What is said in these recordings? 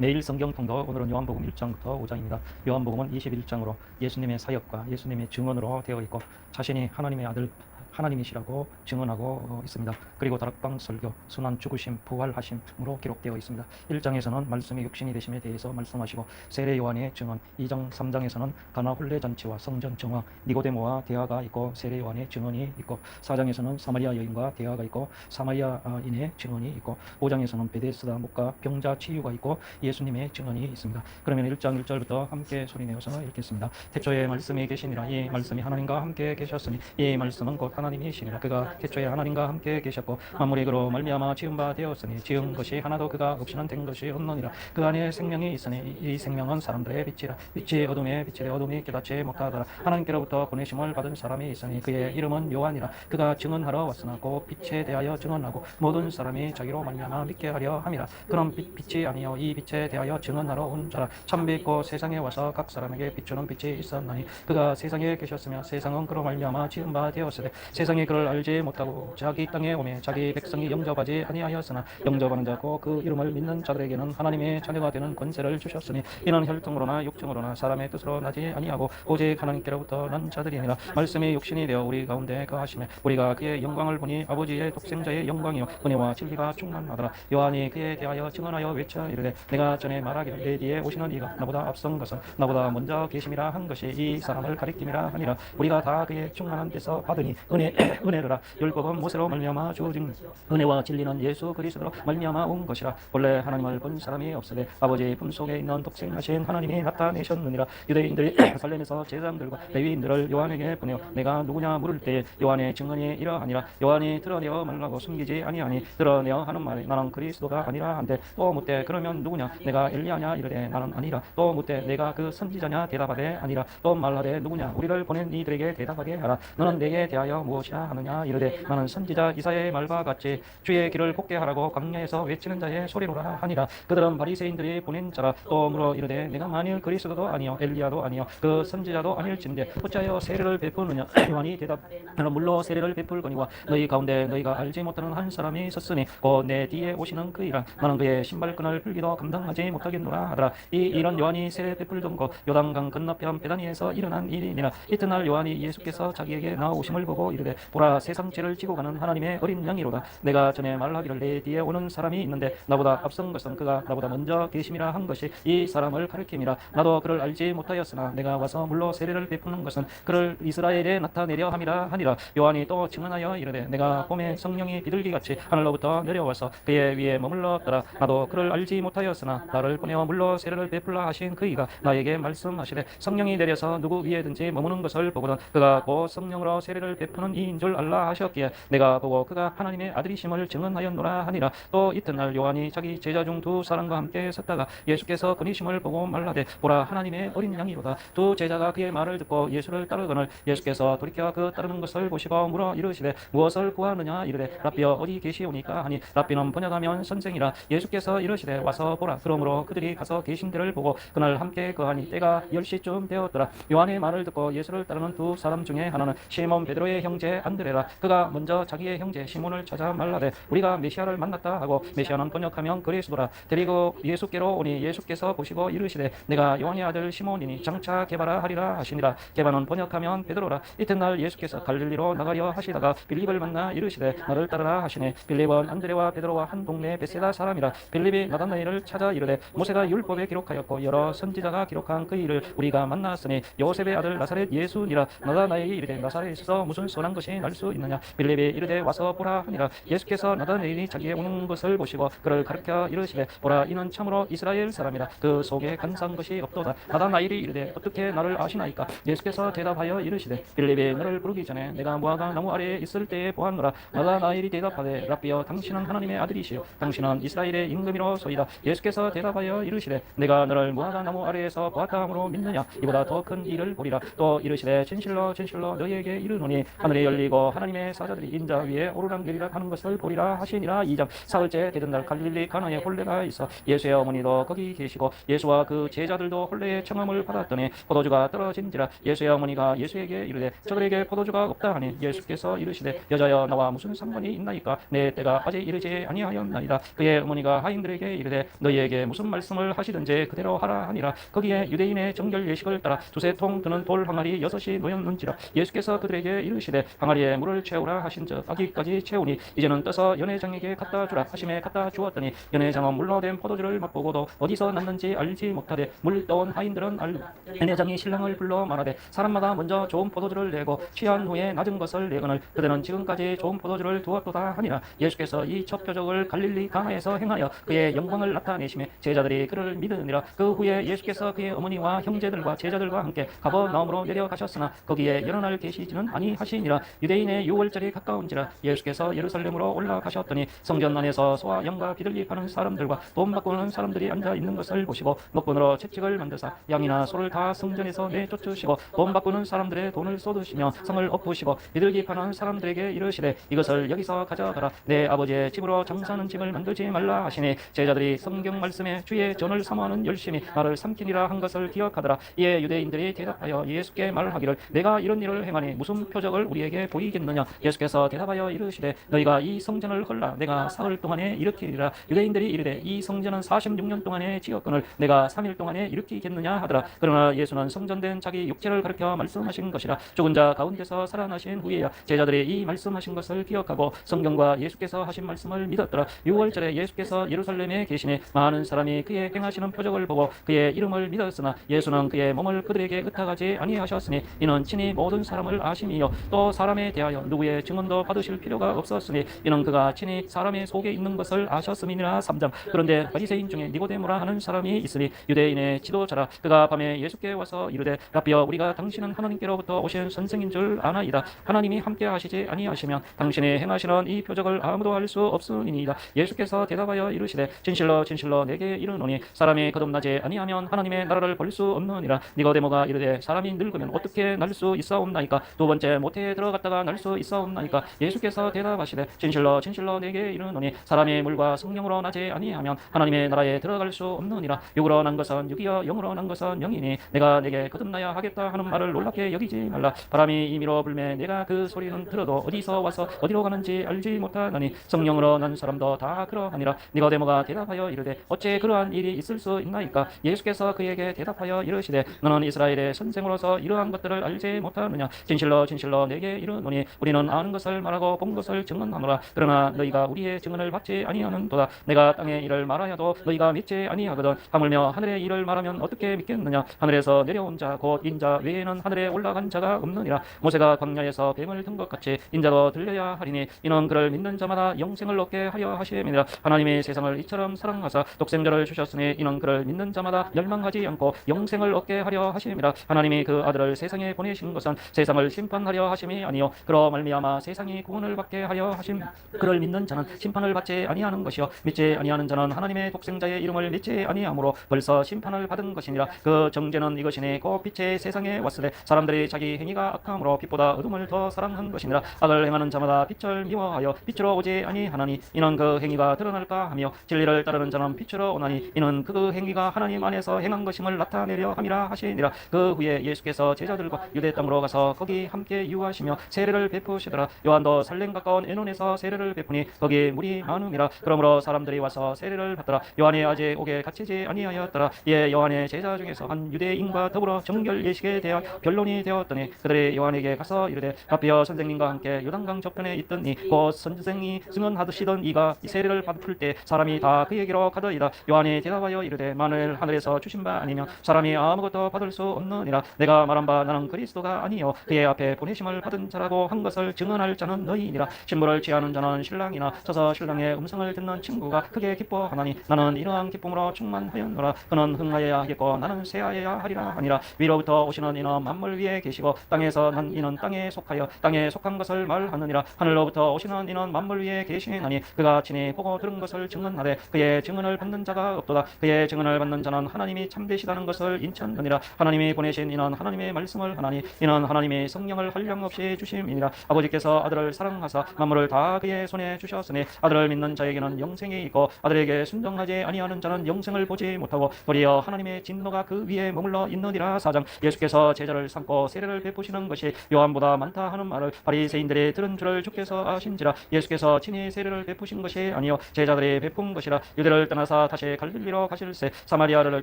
매일 성경 통독 오늘은 요한복음 1장부터 5장입니다. 요한복음은 21장으로 예수님의 사역과 예수님의 증언으로 되어 있고 자신이 하나님의 아들 하나님이시라고 증언하고 어, 있습니다. 그리고 다락방 설교, 순환 죽으심, 부활하심으로 기록되어 있습니다. 1장에서는 말씀이 육신이 되심에 대해서 말씀하시고 세례 요한의 증언, 2장, 3장에서는 가나 혼례 잔치와 성전 정화, 니고데모와 대화가 있고 세례 요한의 증언이 있고 4장에서는 사마리아 여인과 대화가 있고 사마리아인의 증언이 있고 5장에서는 베데스다 목과 병자 치유가 있고 예수님의 증언이 있습니다. 그러면 1장 1절부터 함께 소리내어서 읽겠습니다. 태초에 말씀이 계시니라 이 말씀이 하나님과 함께 계셨으니 이 말씀은 곧 하나님 이시니라 그가 태초에 하나님과 함께 계셨고 만물이 그로 말미암아 지은 바 되었으니 지은 것이 하나도 그가 없이는 된 것이 없느니라. 그 안에 생명이 있으니 이 생명은 사람들의 빛이라. 빛이 어둠에 빛이되 어둠이 깨닫지 못하더라. 하나님께로부터 보내심을 받은 사람이 있으니 그의 이름은 요한이라. 그가 증언하러 왔으나 곧 빛에 대하여 증언하고 모든 사람이 자기로 말미암아 믿게 하려 함이라. 그런 빛, 빛이 아니요. 이 빛에 대하여 증언하러 온 자라. 참빛고 세상에 와서 각 사람에게 비추는 빛이 있었나니 그가 세상에 계셨으며 세상은 그로 말미암아 지은 바 되었으되 세상이 그를 알지 못하고 자기 땅에 오매 자기 백성이 영접하지 아니하였으나 영접하는 자고 그 이름을 믿는 자들에게는 하나님의 자녀가 되는 권세를 주셨으니 이는 혈통으로나 육정으로나 사람의 뜻으로 나지 아니하고 오직 하나님께로부터 난 자들이니라. 말씀이 육신이 되어 우리 가운데 거하심에 우리가 그의 영광을 보니 아버지의 독생자의 영광이요. 은혜와 진리가 충만하더라. 요한이 그에 대하여 증언하여 외쳐 이르되 내가 전에 말하기를 내 뒤에 오시는 이가 나보다 앞선 것은 나보다 먼저 계심이라 한 것이 이 사람을 가리킴이라 하니라. 우리가 다 그의 충만한 데서 받으니 은혜 은혜로라. 율법은 모세로 말미암아 주어진 은혜와 진리는 예수 그리스도로 말미암아 온 것이라. 본래 하나님을 본 사람이 없으되 아버지의 품속에 있는 독생하신 하나님이 나타내셨느니라. 유대인들이 살렘에서 제사장들과 레위인들을 요한에게 보내어 내가 누구냐 물을 때에 요한의 증언이 이러하니라. 요한이 드러내어 말라고 숨기지 아니하니 드러내어 하는 말이 나는 그리스도가 아니라 한데 또 묻되 그러면 누구냐? 내가 엘리야냐? 이르되 나는 아니라. 또 묻되 내가 그 선지자냐? 대답하되 아니라. 또 말하되 누구냐? 우리를 보낸 이들에게 대답하게 하라. 너는 내게 대하여 무엇이라 하느냐? 이르되 나는 선지자 이사의 말과 같이 주의 길을 곱게 하라고 광야에서 외치는 자의 소리로라 하니라. 그들은 바리새인들이 보낸 자라. 또 물어 이르되 내가 만일 그리스도도 아니요 엘리야도 아니요 그 선지자도 아닐진데 어찌하여 세례를 베푸느냐? 요한이 대답 나는 물로 세례를 베풀거니와 너희 가운데 너희가 알지 못하는 한 사람이 있었으니 곧 내 뒤에 오시는 그이라. 나는 그의 신발끈을 풀기도 감당하지 못하겠노라 하더라. 이 이런 요한이 세례 베풀던 곳 요단강 건너편 베다니에서 일어난 일이니라. 이튿날 요한이 예수께서 자기에게 나오심을 보고 이르되 보라 세상 죄를 지고 가는 하나님의 어린 양이로다. 내가 전에 말하기를 내 뒤에 오는 사람이 있는데 나보다 앞선 것은 그가 나보다 먼저 계심이라 한 것이 이 사람을 가리킴이라. 나도 그를 알지 못하였으나 내가 와서 물로 세례를 베푸는 것은 그를 이스라엘에 나타내려 함이라 하니라. 요한이 또 증언하여 이르되 내가 봄에 성령이 비둘기같이 하늘로부터 내려와서 그의 위에 머물렀더라. 나도 그를 알지 못하였으나 나를 보내어 물로 세례를 베풀라 하신 그이가 나에게 말씀하시되 성령이 내려서 누구 위에든지 머무는 것을 보거든 그가 곧 성령으로 세례를 베푸는 이인 줄 알라 하셨기에 내가 보고 그가 하나님의 아들이심을 증언하였노라 하니라. 또 이튿날 요한이 자기 제자 중 두 사람과 함께 섰다가 예수께서 그니심을 보고 말라되 보라 하나님의 어린 양이로다. 두 제자가 그의 말을 듣고 예수를 따르거늘 예수께서 돌이켜 그 따르는 것을 보시고 물어 이르시되 무엇을 구하느냐 이르되 라비여 어디 계시오니까? 하니 라비는 번역하면 선생이라. 예수께서 이르시되 와서 보라 그러므로 그들이 가서 계신 데를 보고 그날 함께 거하니 때가 열 시쯤 되었더라. 요한의 말을 듣고 예수를 따르는 두 사람 중에 하나는 시몬 베드로의 형제 안드레라. 그가 먼저 자기의 형제 시몬을 찾아 말라되 우리가 메시아를 만났다 하고 메시아는 번역하면 그리스도라. 데리고 예수께로 오니 예수께서 보시고 이르시되 내가 요한의 아들 시몬이니 장차 개바라 하리라 하시니라. 개바는 번역하면 베드로라. 이튿날 예수께서 갈릴리로 나가려 하시다가 빌립을 만나 이르시되 나를 따르라 하시니 빌립은 안드레와 베드로와 한 동네 베세다 사람이라. 빌립이 나다나엘을 찾아 이르되 모세가 율법에 기록하였고 여러 선지자가 기록한 그 일을 우리가 만났으니 요셉의 아들 나사렛 예수니라. 나다나엘이 이르되 나사렛에서 무슨 선한 것이 날 수 있느냐? 빌립이 이르되 와서 보라 하니라. 예수께서 나다나엘이 자기의 오는 것을 보시고 그를 가르쳐 이르시되 보라 이는 참으로 이스라엘 사람이라. 그 속에 간사한 것이 없도다. 나다나엘이 이르되 어떻게 나를 아시나이까? 예수께서 대답하여 이르시되 빌립이 너를 부르기 전에 내가 무화과 나무 아래에 있을 때에 보았노라. 나다나엘이 대답하되 라비여 당신은 하나님의 아들이시요 당신은 이스라엘의 임금이로소이다. 예수께서 대답하여 이르시되 내가 너를 무화과 나무 아래에서 보았다 함으로 믿느냐? 이보다 더 큰 일을 보리라. 또 이르시되 진실로 진실로 너희에게 이르노니 하늘에 하늘이 열리고 하나님의 사자들이 인자 위에 오르락내리라 하는 것을 보리라 하시니라. 2장 사흘째 되던 날 갈릴리 가나에 홀레가 있어 예수의 어머니도 거기 계시고 예수와 그 제자들도 홀레의 청함을 받았더니 포도주가 떨어진지라 예수의 어머니가 예수에게 이르되 저들에게 포도주가 없다 하니 예수께서 이르시되 여자여 나와 무슨 상관이 있나이까? 내 때가 아직 이르지 아니하였나이다. 그의 어머니가 하인들에게 이르되 너희에게 무슨 말씀을 하시든지 그대로 하라 하니라. 거기에 유대인의 정결 예식을 따라 두세 통 드는 돌 항아리 여섯이 놓였는지라 예수께서 그들에게 이르시되 항아리에 물을 채우라 하신 즉 아기까지 채우니 이제는 떠서 연회장에게 갖다 주라 하심에 갖다 주었더니 연회장은 물로 된 포도주를 맛보고도 어디서 났는지 알지 못하되 물 떠온 하인들은 알고 연회장이 신랑을 불러 말하되 사람마다 먼저 좋은 포도주를 내고 취한 후에 낮은 것을 내거늘 그들은 지금까지 좋은 포도주를 두었도다 하니라. 예수께서 이 첫 표적을 갈릴리 가나에서 행하여 그의 영광을 나타내심에 제자들이 그를 믿으니라. 그 후에 예수께서 그의 어머니와 형제들과 제자들과 함께 가버나움으로 내려가셨으나 거기에 여러 날 계시지는 아니하시니라 유대인의 유월절이 가까운지라 예수께서 예루살렘으로 올라가셨더니 성전 안에서 소와 양과 비둘기 파는 사람들과 돈 바꾸는 사람들이 앉아 있는 것을 보시고 먹본으로 채찍을 만드사 양이나 소를 다 성전에서 내쫓으시고 돈 바꾸는 사람들의 돈을 쏟으시며 성을 엎으시고 비둘기 파는 사람들에게 이르시되 이것을 여기서 가져가라. 내 아버지의 집으로 장사하는 집을 만들지 말라 하시니 제자들이 성경 말씀에 주의 전을 사모하는 열심히 말을 삼키니라 한 것을 기억하더라. 이에 유대인들이 대답하여 예수께 말하기를 내가 이런 일을 행하니 무슨 표적을 우리 에게 보이겠느냐? 예수께서 대답하여 이르시되 너희가 이 성전을 헐라. 내가 사흘 동안에 일으키리라. 유대인들이 이르되 이 성전은 46년 동안에 지었거늘 내가 3일 동안에 일으키겠느냐? 하더라. 그러나 예수는 성전된 자기 육체를 가르켜 말씀하신 것이라. 죽은 자 가운데서 살아나신 후에야 제자들이 이 말씀하신 것을 기억하고 성경과 예수께서 하신 말씀을 믿었더라. 6월절에 예수께서 예루살렘에 계시니 많은 사람이 그의 행하시는 표적을 보고 그의 이름을 믿었으나 예수는 그의 몸을 그들에게 의탁하지 아니하셨으니 이는 친히 모든 사람을 아심이요. 또 사람에 대하여 누구의 증언도 받으실 필요가 없었으니 이는 그가 친히 사람의 속에 있는 것을 아셨음이니라. 3장. 그런데 바리새인 중에 니고데모라 하는 사람이 있으니 유대인의 지도자라. 그가 밤에 예수께 와서 이르되 라비여 우리가 당신은 하나님께로부터 오신 선생인 줄 아나이다. 하나님이 함께 하시지 아니하시면 당신이 행하시는 이 표적을 아무도 할 수 없으니이다. 예수께서 대답하여 이르시되 진실로 진실로 내게 이르노니 사람이 거듭나지 아니하면 하나님의 나라를 볼수 없느니라. 니고데모가 이르되 사람이 늙으면 어떻게 날 수 있사옵나이까? 두 번째 모태에 들어갔다가 날 수 있사옵나이까? 예수께서 대답하시되 진실로 진실로 내게 이르노니 사람이 물과 성령으로 나지 아니하면 하나님의 나라에 들어갈 수 없느니라. 육으로 난 것은 육이요 영으로 난 것은 영이니 내가 내게 거듭나야 하겠다 하는 말을 놀랍게 여기지 말라. 바람이 임의로 불매 내가 그 소리는 들어도 어디서 와서 어디로 가는지 알지 못하나니 성령으로 난 사람도 다 그러하니라. 니고데모가 대답하여 이르되 어째 그러한 일이 있을 수 있나이까? 예수께서 그에게 대답하여 이르시되 너는 이스라엘의 선생으로서 이러한 것들을 알지 못하느냐? 진실로 진실로 내게 이르노니 우리는 아는 것을 말하고 본 것을 증언하노라. 그러나 너희가 우리의 증언을 받지 아니하는도다. 내가 땅의 일을 말하여도 너희가 믿지 아니하거든. 하물며 하늘의 일을 말하면 어떻게 믿겠느냐? 하늘에서 내려온 자 곧 인자 외에는 하늘에 올라간 자가 없느니라. 모세가 광야에서 뱀을 든 것 같이 인자도 들려야 하리니 이는 그를 믿는 자마다 영생을 얻게 하려 하심이니라. 하나님이 세상을 이처럼 사랑하사 독생자를 주셨으니 이는 그를 믿는 자마다 멸망하지 않고 영생을 얻게 하려 하심이라. 하나님이 그 아들을 세상에 보내신 것은 세상을 심판하려 하심이 아니요. 그로 말미암아 세상이 구원을 받게 하려 하심 그를 믿는 자는 심판을 받지 아니하는 것이요. 믿지 아니하는 자는 하나님의 독생자의 이름을 믿지 아니하므로 벌써 심판을 받은 것이니라. 그 정죄는 이것이니 곧 빛의 세상에 왔으되 사람들이 자기 행위가 악함으로 빛보다 어둠을 더 사랑한 것이니라. 악을 행하는 자마다 빛을 미워하여 빛으로 오지 아니하나니 이는 그 행위가 드러날까 하며 진리를 따르는 자는 빛으로 오나니 이는 그 행위가 하나님 안에서 행한 것임을 나타내려 함이라 하시니라. 그 후에 예수께서 제자들과 유대 땅으로 가서 거기 함께 유하시며 세례를 베푸시더라. 요한도 살렘 가까운 에논에서 세례를 베푸니 거기 물이 많음이라. 그러므로 사람들이 와서 세례를 받더라. 요한이 아직 오게 갇히지 아니하였더라. 이에 요한의 제자 중에서 한 유대인과 더불어 정결 예식에 대하여 변론이 되었더니 그들이 요한에게 가서 이르되 라비어 선생님과 함께 요단강 저편에 있더니 곧 선생이 증언하시던 이가 이 세례를 받을 때 사람이 다 그에게로 가더이다. 요한이 대답하여 이르되 만일 하늘에서 주신 바 아니면 사람이 아무것도 받을 수 없느니라. 내가 말한 바 나는 그리스도가 아니요. 그의 앞에 보내심을 받은 자라고 한 것을 증언할 자는 너희니라. 신부를 취하는 자는 신랑이나 서서 신랑의 음성을 듣는 친구가 크게 기뻐하나니 나는 이러한 기쁨으로 충만하였노라. 그는 흥하여야 하겠고 나는 쇠하여야 하리라 하니라. 위로부터 오시는 이는 만물 위에 계시고 땅에서 난 이는 땅에 속하여 땅에 속한 것을 말하느니라. 하늘로부터 오시는 이는 만물 위에 계시나니 그가 친히 보고 들은 것을 증언하되 그의 증언을 받는 자가 없도다. 그의 증언을 받는 자는 하나님이 참되시다는 것을 인천하니라. 하나님이 보내신 이는 하나님의 말씀을 하나니 이는 하나님의 성령을 한량없이 다시 주심이니라. 아버지께서 아들을 사랑하사 만물을 다 그의 손에 주셨으니 아들을 믿는 자에게는 영생이 있고 아들에게 순종하지 아니하는 자는 영생을 보지 못하고 도리어 하나님의 진노가 그 위에 머물러 있느니라 사장. 예수께서 제자를 삼고 세례를 베푸시는 것이 요한보다 많다 하는 말을 바리새인들이 들은 줄을 주께서 아신지라. 예수께서 친히 세례를 베푸신 것이 아니요 제자들이 베푼 것이라. 유대를 떠나사 다시 갈릴리로 가실새 사마리아를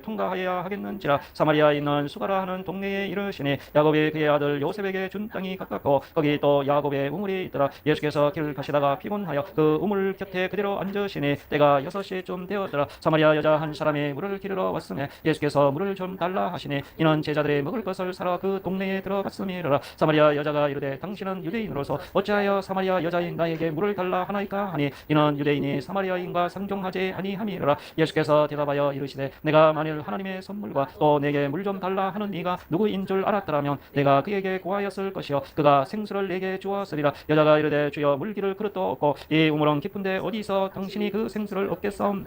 통과하여야 하겠는지라. 사마리아에 있는 수가라 하는 동네에 이르시니 야곱이 그의 아들 요셉에게 준 땅이 가깝고 거기 또 야곱의 우물이 있더라. 예수께서 길을 가시다가 피곤하여 그 우물 곁에 그대로 앉으시니 때가 여섯 시쯤 되었더라. 사마리아 여자 한 사람이 물을 기르러 왔으며 예수께서 물을 좀 달라 하시니 이는 제자들이 먹을 것을 사러 그 동네에 들어갔음이라. 사마리아 여자가 이르되 당신은 유대인으로서 어찌하여 사마리아 여자인 나에게 물을 달라 하나이까 하니 이는 유대인이 사마리아인과 상종하지 아니함이라. 예수께서 대답하여 이르시되 내가 만일 하나님의 선물과 또 내게 물 좀 달라 하는 이가 누구인 줄 알았더라면 내가 그에게 구하였을 것이요. 그가 생수를 내게 주었으리라. 여자가 이르되 주여 물기를 그릇도 없고 이 우물은 깊은데 어디서 당신이 그 생수를 얻겠사옵?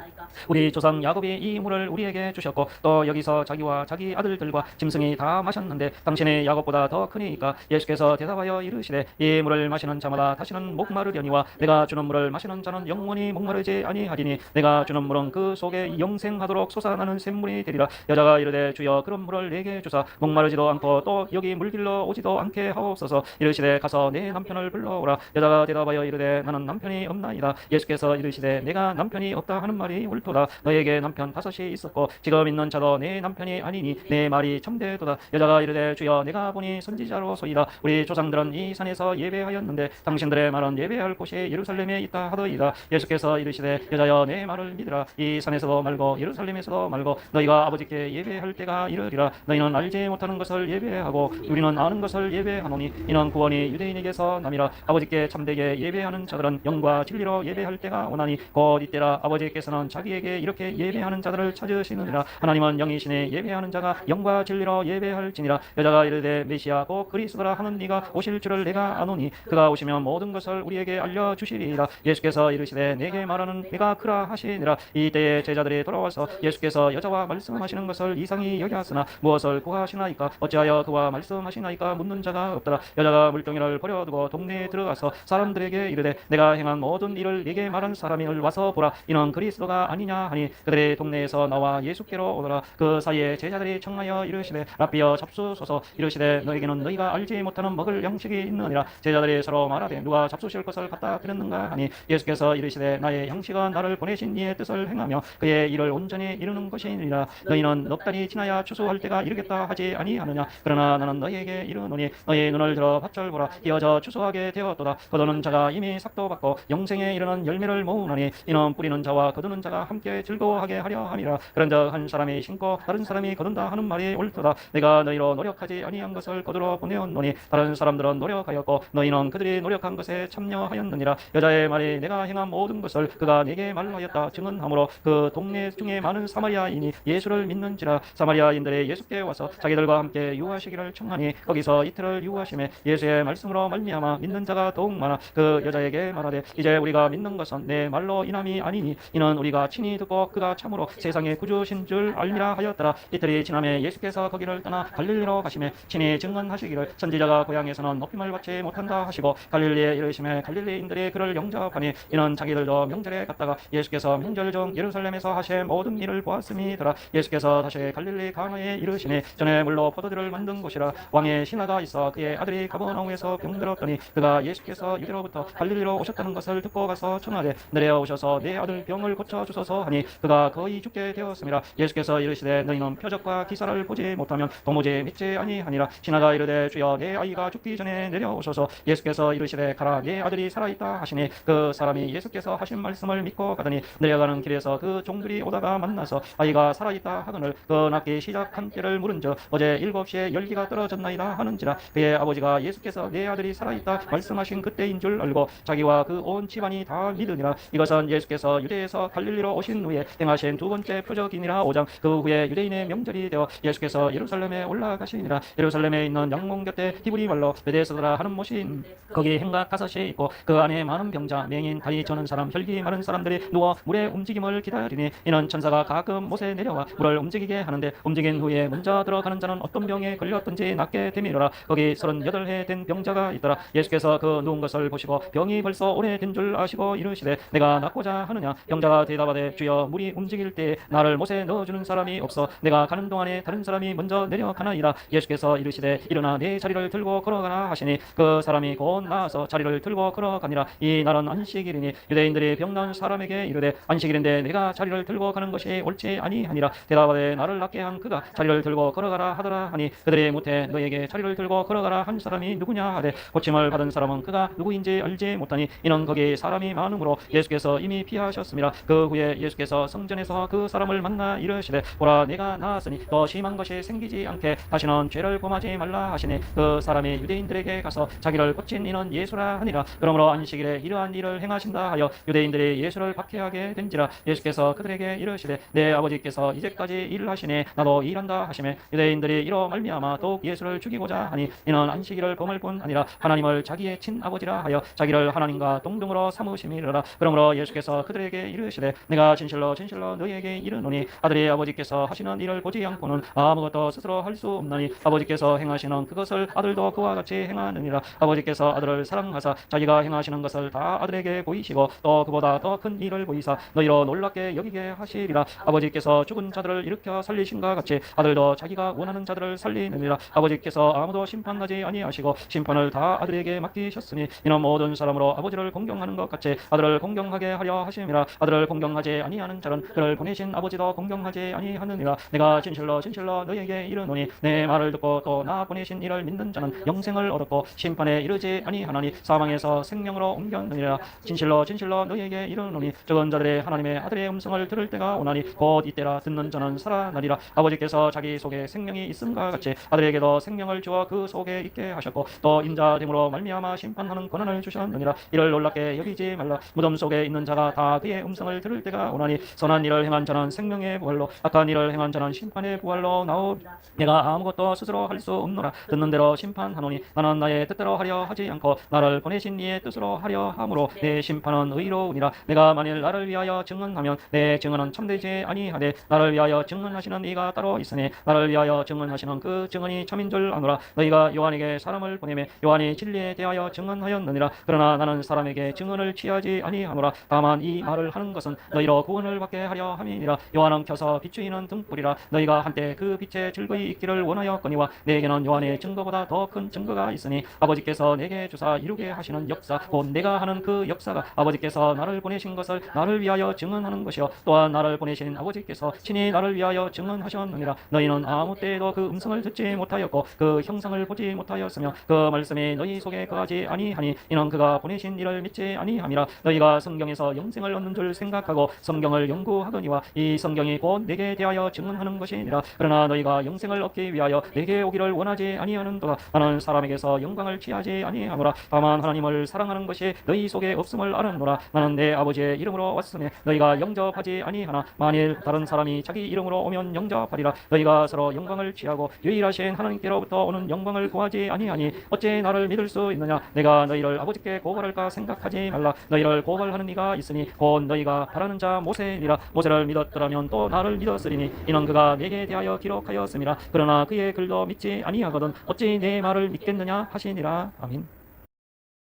우리 조상 야곱이 이 물을 우리에게 주셨고 또 여기서 자기와 자기 아들들과 짐승이 다 마셨는데 당신이 야곱보다 더 크니까 예수께서 대답하여 이르시되 이 물을 마시는 자마다 다시는 목마르려니와 내가 주는 물을 마시는 자는 영원히 목마르지 아니하리니 내가 주는 물은 그 속에 영생하도록 솟아나는 샘물이 되리라. 여자가 이르되 주여 그런 물을 내게 주사 목마르지도 않고 또 여기 물길러 오지도 않게 하옵소서 이르시되 가서 내 남편을 불러오라. 여자가 대답하여 이르되 나는 남편이 없나이다. 예수께서 이르시되 내가 남편이 없다 하는 말이 옳도다. 너에게 남편 다섯이 있었고 지금 있는 자도 내 남편이 아니니 내 말이 참되도다. 여자가 이르되 주여 내가 보니 선지자로소이다. 우리 조상들은 이 산에서 예배하였는데 당신들의 말은 예배할 곳이 예루살렘에 있다 하더이다. 예수께서 이르시되 여자여 내 말을 믿으라. 이 산에서도 말고 예루살렘에서도 말고 너희가 아버지께 예배할 때가 이르리라. 너희는 알지 못하는 것을 예배하고 우리는 아는 것을 예배하노니 이는 구원이 유대인에게서 남이라 아버지께 참되게 예배하는 자들은 영과 진리로 예배할 때가 오나니 곧 이때라 아버지께서는 자기에게 이렇게 예배하는 자들을 찾으시느니라. 하나님은 영이시니 예배하는 자가 영과 진리로 예배할지니라. 여자가 이르되 메시아 곧 그리스도라 하는 네가 오실 줄을 내가 아노니 그가 오시면 모든 것을 우리에게 알려 주시리이다. 예수께서 이르시되 내게 말하는 내가 그라 하시니라. 이때에 제자들이 돌아와서 예수께서 여자와 말씀하시는 것을 이상히 여겼으나 무엇을 구하시나이까? 어찌하여 그와 말씀하시나이까 묻는 자가 없더라. 여자가 물동이를 버려두고 동네에 들어가서 사람들에게 이르되 내가 행한 모든 일을 네게 말한 사람이 와서 보라. 이는 그리스도가 아니냐 하니 그들의 동네에서 나와 예수께로 오더라. 그 사이에 제자들이 청하여 이르시되 라비여 잡수소서. 이르시되 너에게는 너희가 알지 못하는 먹을 양식이 있느니라. 제자들이 서로 말하되 누가 잡수실 것을 갖다 드렸는가 하니 예수께서 이르시되 나의 양식은 나를 보내신 이의 뜻을 행하며 그의 일을 온전히 이루는 것이니라. 너희는 넉 달이 지나야 추수할 때가 이르겠다 하지 아니하느냐. 그러나 나는 너희에게 이르노니 너희 눈을 들어 밭을 보라. 이어져 추수하게 되었도다. 거두는 자가 이미 삭도 받고 영생에 이르는 열매를 모으나니 이는 뿌리는 자와 거두는 자가 함께 즐거워하게 하려 함이라. 그런즉 한 사람이 심고 다른 사람이 거둔다 하는 말이 옳도다. 내가 너희로 노력하지 아니한 것을 거두러 보내었노니 다른 사람들은 노력하였고 너희는 그들이 노력한 것에 참여하였느니라. 여자의 말이 내가 행한 모든 것을 그가 내게 말하였다 증언하므로 그 동네 중에 많은 사마리아인이 예수를 믿는지라. 사마리아인들이 예수께 와서 자기들과 함께 유하시기를 청하니 거기서 이틀을 유하심에 예수 의 말씀으로 말미암아 믿는 자가 더욱 많아 그 여자에게 말하되 이제 우리가 믿는 것은 내 말로 인함이 아니니 이는 우리가 친히 듣고 그가 참으로 세상의 구주신 줄 알미라 하였더라. 이틀이 지남에 예수께서 거기를 떠나 갈릴리로 가심에 친히 증언하시기를 선지자가 고향에서는 높임을 받지 못한다 하시고 갈릴리에 이르심에 갈릴리인들이 그를 영접하니 이는 자기들도 명절에 갔다가 예수께서 명절 중 예루살렘에서 하신 모든 일을 보았음이더라. 예수께서 다시 갈릴리 가나에 이르시니 전에 물로 포도주를 만든 곳이라 왕의 신하가 있어 그의 아들이 가 버나움에서 병들었더니 그가 예수께서 유대로부터 갈릴리로 오셨다는 것을 듣고 가서 청하되 내려 오셔서 내 아들 병을 고쳐 주소서 하니 그가 거의 죽게 되었습니다. 예수께서 이르시되 너희는 표적과 기사를 보지 못하면 도무지 믿지 아니하니라. 신하가 이르되 주여 내 아이가 죽기 전에 내려오셔서. 예수께서 이르시되 가라 내 아들이 살아있다 하시니 그 사람이 예수께서 하신 말씀을 믿고 가더니 내려가는 길에서 그 종들이 오다가 만나서 아이가 살아있다 하거늘 그 낳기 시작한 때를 물은즉 어제 일곱 시에 열기가 떨어졌나이다 하는지라 그의 아버지가 예 수께서 내 아들이 살아있다 말씀하신 그때인 줄 알고 자기와 그 온 집안이 다 믿으니라. 이것은 예수께서 유대에서 갈릴리로 오신 후에 행하신 두 번째 표적이니라. 오장 그 후에 유대인의 명절이 되어 예수께서 예루살렘에 올라가시니라. 예루살렘에 있는 양문 곁에 히브리 말로 베데스더라 하는 못이 거기 행각 다섯이 있고 그 안에 많은 병자 맹인 다리 저는 사람 혈기 마른 사람들이 누워 물의 움직임을 기다리니 이는 천사가 가끔 못에 내려와 물을 움직이게 하는데 움직인 후에 먼저 들어가는 자는 어떤 병에 걸렸든지 낫게 되미라. 거기 서른여덟 해 오래된 병자가 있더라. 예수께서 그 누운 것을 보시고 병이 벌써 오래된 줄 아시고 이르시되 내가 낫고자 하느냐? 병자가 대답하되 주여 물이 움직일 때 나를 못에 넣어주는 사람이 없어 내가 가는 동안에 다른 사람이 먼저 내려가나이다. 예수께서 이르시되 일어나 네 자리를 들고 걸어가라 하시니 그 사람이 곧 나와서 자리를 들고 걸어가니라. 이 날은 안식일이니 유대인들이 병난 사람에게 이르되 안식일인데 내가 자리를 들고 가는 것이 옳지 아니하니라. 대답하되 나를 낫게 한 그가 자리를 들고 걸어가라 하더라 하니 그들이 못해 너에게 자리를 들고 걸어가라 한 사람이 누구냐? 하되 고침을 받은 사람은 그가 누구인지 알지 못하니 이는 거기 사람이 많으므로 예수께서 이미 피하셨습니다. 그 후에 예수께서 성전에서 그 사람을 만나 이르시되 보라 내가 나았으니 더 심한 것이 생기지 않게 다시는 죄를 범하지 말라 하시니 그 사람이 유대인들에게 가서 자기를 고친 이는 예수라 하니라. 그러므로 안식일에 이러한 일을 행하신다 하여 유대인들이 예수를 박해하게 된지라 예수께서 그들에게 이르시되 내 아버지께서 이제까지 일을 하시니 나도 일한다 하시매 유대인들이 이로 말미암아 더욱 예수를 죽이고자 하니 이는 안식일을 범할 뿐 아니라 하나님을 자기의 친아버지라 하여 자기를 하나님과 동등으로 삼으심이라. 그러므로 예수께서 그들에게 이르시되 내가 진실로 진실로 너희에게 이르노니 아들이 아버지께서 하시는 일을 보지 않고는 아무것도 스스로 할 수 없나니 아버지께서 행하시는 그것을 아들도 그와 같이 행하느니라. 아버지께서 아들을 사랑하사 자기가 행하시는 것을 다 아들에게 보이시고 또 그보다 더 큰 일을 보이사 너희로 놀랍게 여기게 하시리라. 아버지께서 죽은 자들을 일으켜 살리신과 같이 아들도 자기가 원하는 자들을 살리느니라. 아버지께서 아무도 심판하지 아니하시고 심판을 다 아들에게 맡기셨으니 이는 모든 사람으로 아버지를 공경하는 것 같이 아들을 공경하게 하려 하심이라 아들을 공경하지 아니하는 자는 그를 보내신 아버지도 공경하지 아니하느니라 내가 진실로 진실로 너희에게 이르노니 내 말을 듣고 또 나 보내신 이를 믿는 자는 영생을 얻었고 심판에 이르지 아니하나니 사망에서 생명으로 옮겼느니라 진실로 진실로 너희에게 이르노니 적은 자들의 하나님의 아들의 음성을 들을 때가 오나니 곧 이때라 듣는 자는 살아나리라 아버지께서 자기 속에 생명이 있음과 같이 아들에게도 생명을 주어 그 속에 있게 하셨고 또 인자됨으로 말미암아 심판하는 권한을 주셨느니라. 이를 놀랍게 여기지 말라. 무덤 속에 있는 자가 다 그의 음성을 들을 때가 오나니 선한 일을 행한 자는 생명의 부활로 악한 일을 행한 자는 심판의 부활로 나오 내가 아무것도 스스로 할 수 없노라. 듣는 대로 심판하노니 나는 나의 뜻대로 하려 하지 않고 나를 보내신 이의 뜻으로 하려 함으로 내 심판은 의로우니라. 내가 만일 나를 위하여 증언하면 내 증언은 참되지 아니하되 나를 위하여 증언하시는 이가 따로 있으니 나를 위하여 증언하시는 그 증언이 참인 줄 아노라. 너희가 요한에게 사람을 보내매 요한이 진리에 대하여 증언하였느니라. 그러나 나는 사람에게 증언을 취하지 아니하노라. 다만 이 말을 하는 것은 너희로 구원을 받게 하려 함이니라. 요한은 켜서 비추이는 등불이라 너희가 한때 그 빛에 즐거이 있기를 원하였거니와 내게는 요한의 증거보다 더 큰 증거가 있으니 아버지께서 내게 주사 이루게 하시는 역사 곧 내가 하는 그 역사가 아버지께서 나를 보내신 것을 나를 위하여 증언하는 것이요. 또한 나를 보내신 아버지께서 친히 나를 위하여 증언하셨느니라. 너희는 아무 때에도 그 음성을 듣지 못하였고 그 형상을 보지 못하였으며 그 말씀이 너희 속에 거하지 아니하니 이는 그가 보내신 이를 믿지 아니함이라. 너희가 성경에서 영생을 얻는 줄 생각하고 성경을 연구하거니와 이 성경이 곧 내게 대하여 증언하는 것이니라. 그러나 너희가 영생을 얻기 위하여 내게 오기를 원하지 아니하는 도다 나는 사람에게서 영광을 취하지 아니하노라. 다만 하나님을 사랑하는 것이 너희 속에 없음을 알았노라. 나는 내 아버지의 이름으로 왔으니 너희가 영접하지 아니하나. 만일 다른 사람이 자기 이름으로 오면 영접하리라. 너희가 서로 영광을 취하고 유일하신 하나님께로부터 오는 영광을 구하지 아니 하니 어찌 나를 믿을 수 있느냐? 내가 너희를 아버지께 고발할까 생각하지 말라. 너희를 고발하는 이가 있으니 곧 너희가 바라는 자 모세니라. 모세를 믿었더라면 또 나를 믿었으리니 이는 그가 내게 대하여 기록하였음이라. 그러나 그의 글도 믿지 아니하거든 어찌 내 말을 믿겠느냐 하시니라. 아멘